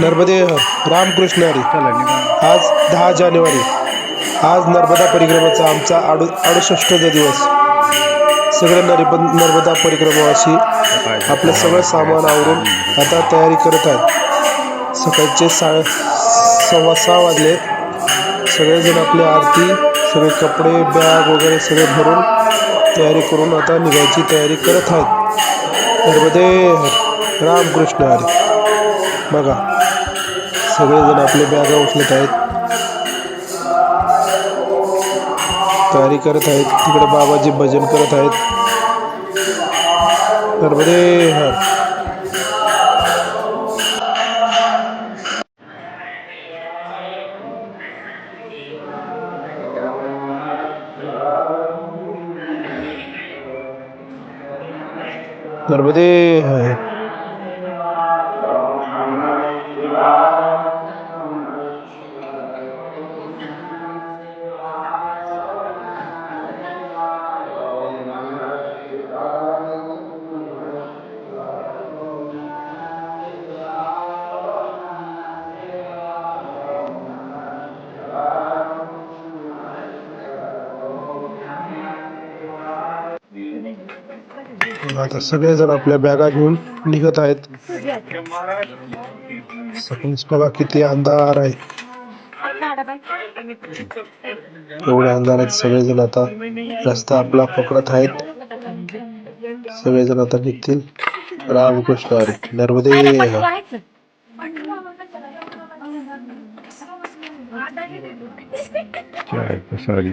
नर्मदे रामकृष्ण हरी. आज दहा जानेवारी. आज नर्मदा परिक्रमाचा आमचा अडू अडुसष्टचा दिवस. सगळे नर्ब नर्मदा परिक्रमाशी आपलं सगळं सामान आवरून आता तयारी करत आहेत. सकाळचे सा सव्वा सहा वाजले. सगळेजण आपली आरती सगळे कपडे बॅग वगैरे सगळे भरून तयारी करून आता निघायची तयारी करत आहेत. नर्मदे रामकृष्ण हरी. बघा. सगळेजण आपले बॅगा उचलत आहेत. तयारी करत आहेत. तिकडे बाबाजी भजन करत आहेत. नर्मदे हर नर्मदे आता सगळेजण आपल्या बॅगा घेऊन निघत आहेत. बघा किती अंधार आहे. एवढे अंधार आहेत सगळेजण आता. रस्ता आपला पकडत आहेत. सगळेजण आता निघतील. Ramakrishna Hari Narmade. Sorry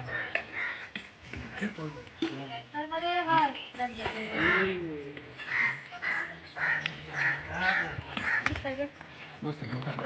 不是你看到？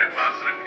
and Basra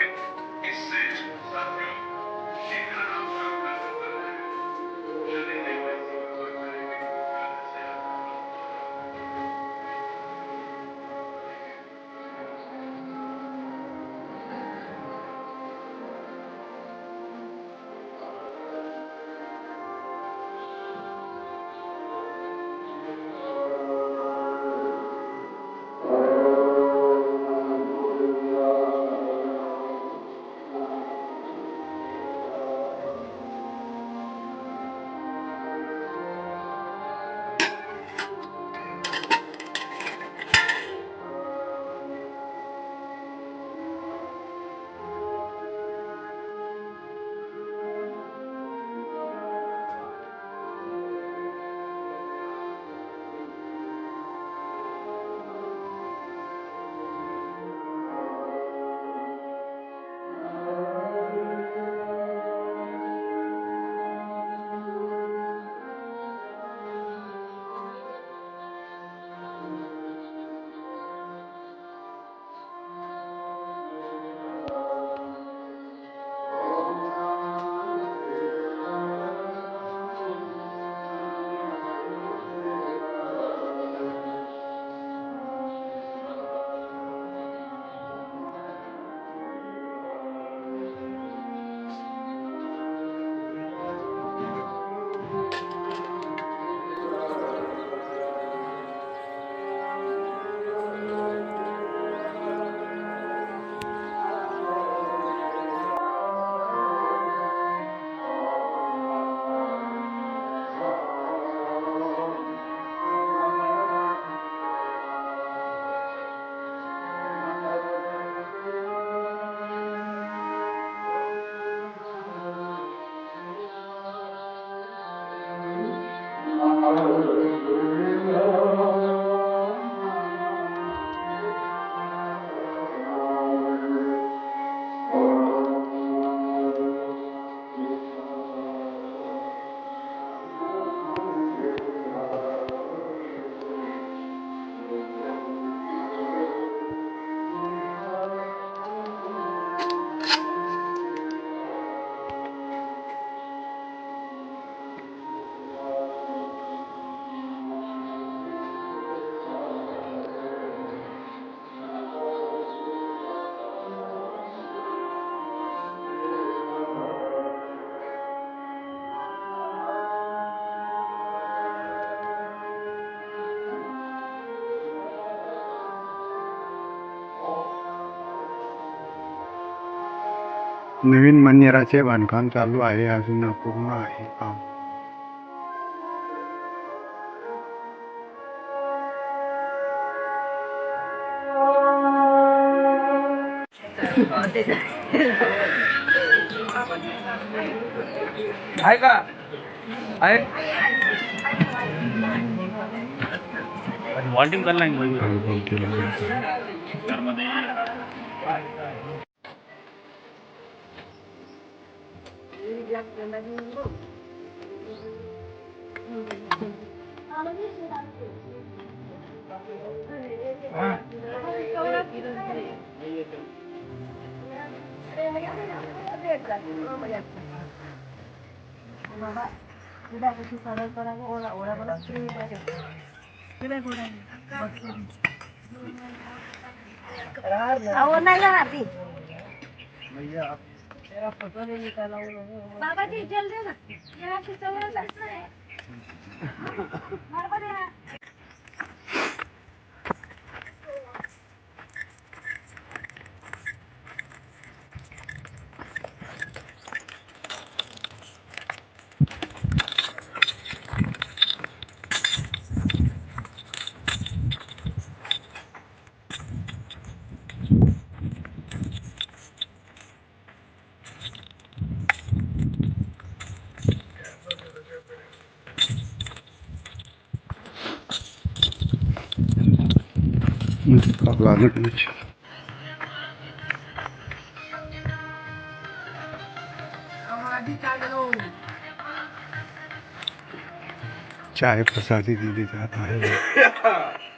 नवीन मंदिराचे बांधकाम चालू आहे अजून पूर्ण आहे काम. आहे का? आहे? वॉल्टिंग Bapak, sudah kasih saran orang orang orang terima aja. Sudah kurang. Awalnya nggak habis. Iya. नाही बरोबर आहे ना? चाय प्रसादी दीदी जाता तो है।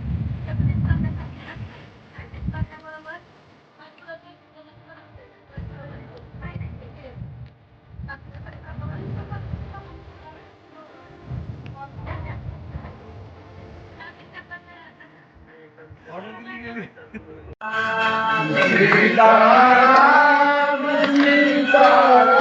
Sita Ram, Sita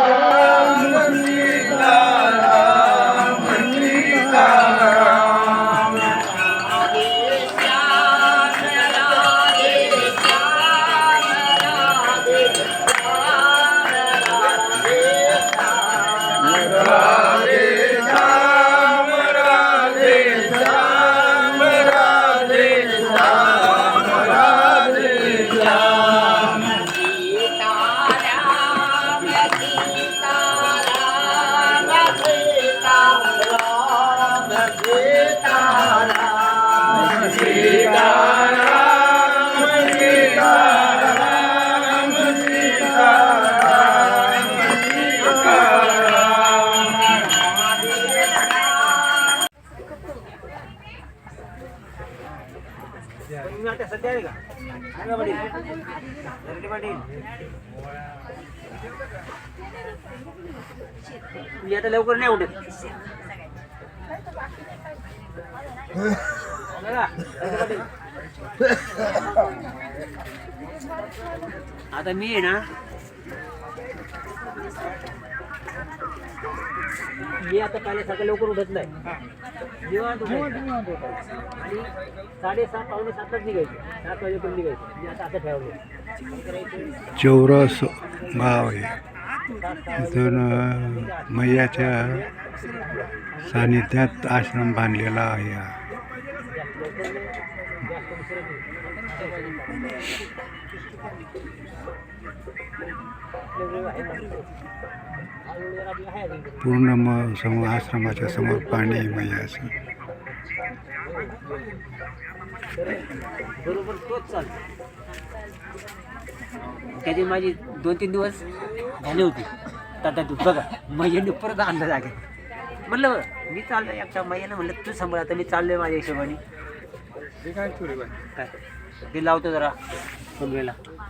मी आता लवकर नाही उठत आता मी ना मी आता पहिले सकाळी लवकर उठत नाही निवांत आणि साडेसात पावणे सातलाच निघायचं. सात वाजेपर्यंत निघायचं. मी आता असं ठेवलं. चौरस गाव आहे. इथून मैयाच्या सानिध्यात आश्रम बांधलेला आहे हा. जास्त विसरत नाही. पूर्ण मग समोर आश्रमाच्या समोर पाणी असं. बरोबर तोच चालतो त्याची माझी दोन तीन दिवस झाले होते. तात्या तू बघा मैयाने परत आणलं जागे म्हणलं मी चाललोय एकटा. मैयानं म्हणलं तू सांभाळ आता मी चाललोय माझ्या हिशोबाने. काय ते लावतो जरा फोन वेळेला